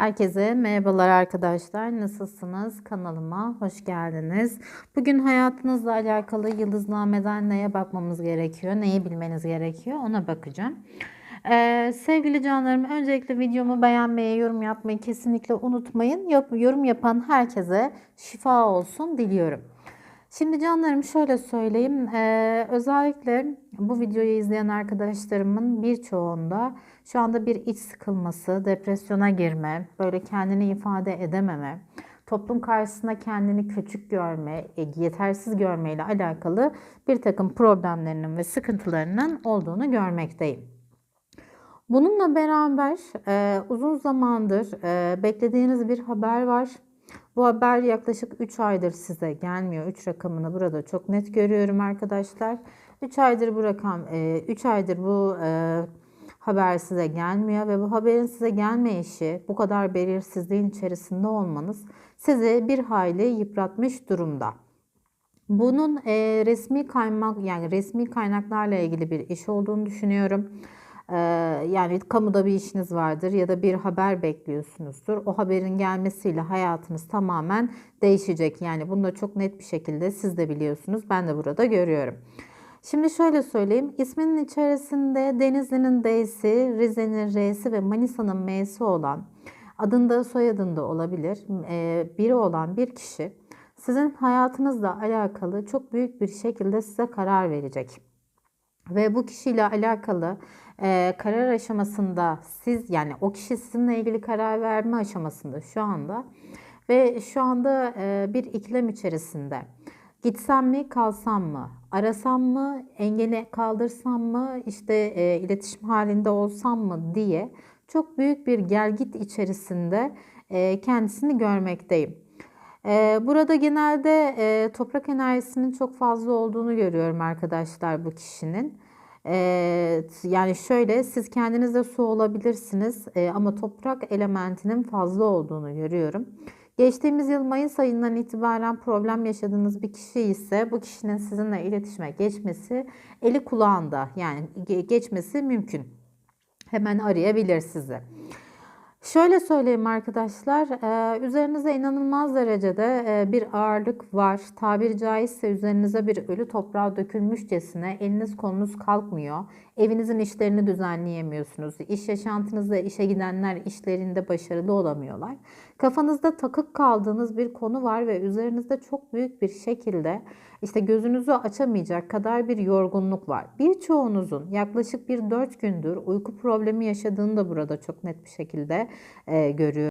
Herkese merhabalar arkadaşlar. Nasılsınız? Kanalıma hoş geldiniz. Bugün hayatınızla alakalı yıldıznameden neye bakmamız gerekiyor, neyi bilmeniz gerekiyor ona bakacağım. Ee, sevgili canlarım öncelikle videomu beğenmeyi, yorum yapmayı kesinlikle unutmayın. Yap, yorum yapan herkese şifa olsun diliyorum. Şimdi canlarım şöyle söyleyeyim. Ee, özellikle bu videoyu izleyen arkadaşlarımın birçoğunda şu anda bir iç sıkılması, depresyona girme, böyle kendini ifade edememe, toplum karşısında kendini küçük görme, e, yetersiz görme ile alakalı bir takım problemlerinin ve sıkıntılarının olduğunu görmekteyim. Bununla beraber e, uzun zamandır e, beklediğiniz bir haber var. Bu haber yaklaşık 3 aydır size gelmiyor. 3 rakamını burada çok net görüyorum arkadaşlar. 3 aydır bu rakam, 3 aydır bu haber size gelmiyor ve bu haberin size gelmeyişi, bu kadar belirsizliğin içerisinde olmanız sizi bir hayli yıpratmış durumda. Bunun e, resmi kaymak yani resmi kaynaklarla ilgili bir iş olduğunu düşünüyorum. E, yani kamuda bir işiniz vardır ya da bir haber bekliyorsunuzdur. O haberin gelmesiyle hayatınız tamamen değişecek. Yani bunu da çok net bir şekilde siz de biliyorsunuz. Ben de burada görüyorum. Şimdi şöyle söyleyeyim. İsminin içerisinde Denizli'nin D'si, Rize'nin R'si ve Manisa'nın M'si olan adında soyadında olabilir e, biri olan bir kişi sizin hayatınızla alakalı çok büyük bir şekilde size karar verecek. Ve bu kişiyle alakalı e, karar aşamasında siz yani o kişi sizinle ilgili karar verme aşamasında şu anda ve şu anda e, bir ikilem içerisinde. Gitsem mi, kalsam mı? Arasam mı, engeli kaldırsam mı, işte e, iletişim halinde olsam mı diye çok büyük bir gelgit içerisinde e, kendisini görmekteyim. Burada genelde toprak enerjisinin çok fazla olduğunu görüyorum arkadaşlar bu kişinin. Yani şöyle siz kendiniz de su olabilirsiniz ama toprak elementinin fazla olduğunu görüyorum. Geçtiğimiz yıl Mayıs ayından itibaren problem yaşadığınız bir kişi ise bu kişinin sizinle iletişime geçmesi eli kulağında yani geçmesi mümkün. Hemen arayabilir sizi. Şöyle söyleyeyim arkadaşlar, e, üzerinize inanılmaz derecede e, bir ağırlık var. Tabiri caizse üzerinize bir ölü toprağa dökülmüşçesine eliniz kolunuz kalkmıyor. Evinizin işlerini düzenleyemiyorsunuz. İş yaşantınızda işe gidenler işlerinde başarılı olamıyorlar. Kafanızda takık kaldığınız bir konu var ve üzerinizde çok büyük bir şekilde işte gözünüzü açamayacak kadar bir yorgunluk var. Birçoğunuzun yaklaşık bir 4 gündür uyku problemi yaşadığını da burada çok net bir şekilde e, görüyorum.